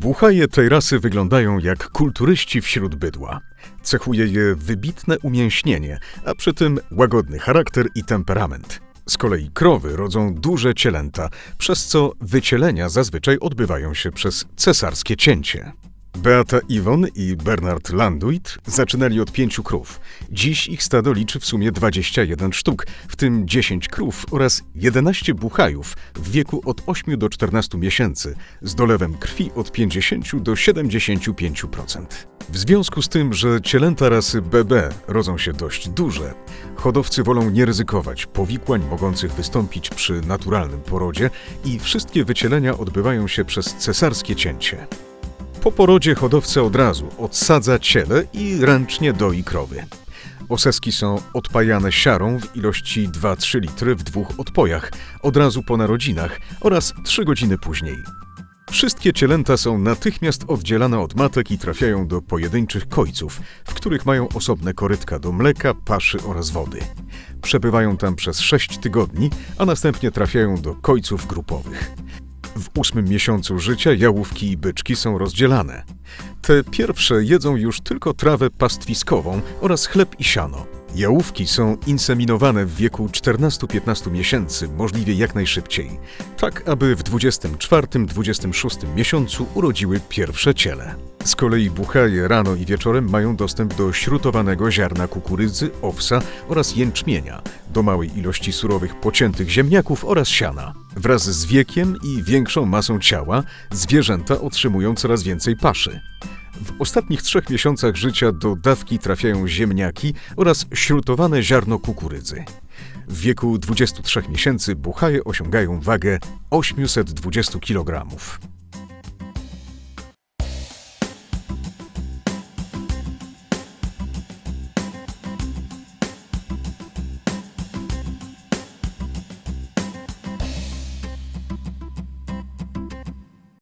Buchaje tej rasy wyglądają jak kulturyści wśród bydła. Cechuje je wybitne umięśnienie, a przy tym łagodny charakter i temperament. Z kolei krowy rodzą duże cielęta, przez co wycielenia zazwyczaj odbywają się przez cesarskie cięcie. Beata Iwon i Bernard Landuit zaczynali od pięciu krów. Dziś ich stado liczy w sumie 21 sztuk, w tym 10 krów oraz 11 buchajów w wieku od 8 do 14 miesięcy, z dolewem krwi od 50 do 75%. W związku z tym, że cielęta rasy BB rodzą się dość duże, hodowcy wolą nie ryzykować powikłań mogących wystąpić przy naturalnym porodzie i wszystkie wycielenia odbywają się przez cesarskie cięcie. Po porodzie hodowca od razu odsadza ciele i ręcznie doi krowy. Oseski są odpajane siarą w ilości 2-3 litry w dwóch odpojach, od razu po narodzinach oraz 3 godziny później. Wszystkie cielęta są natychmiast oddzielane od matek i trafiają do pojedynczych kojców, w których mają osobne korytka do mleka, paszy oraz wody. Przebywają tam przez 6 tygodni, a następnie trafiają do kojców grupowych. W ósmym miesiącu życia jałówki i byczki są rozdzielane. Te pierwsze jedzą już tylko trawę pastwiskową oraz chleb i siano. Jałówki są inseminowane w wieku 14-15 miesięcy, możliwie jak najszybciej, tak aby w 24-26 miesiącu urodziły pierwsze ciele. Z kolei buchaje rano i wieczorem mają dostęp do śrutowanego ziarna kukurydzy, owsa oraz jęczmienia, do małej ilości surowych pociętych ziemniaków oraz siana. Wraz z wiekiem i większą masą ciała zwierzęta otrzymują coraz więcej paszy. W ostatnich trzech miesiącach życia do dawki trafiają ziemniaki oraz śrutowane ziarno kukurydzy. W wieku 23 miesięcy buchaje osiągają wagę 820 kg.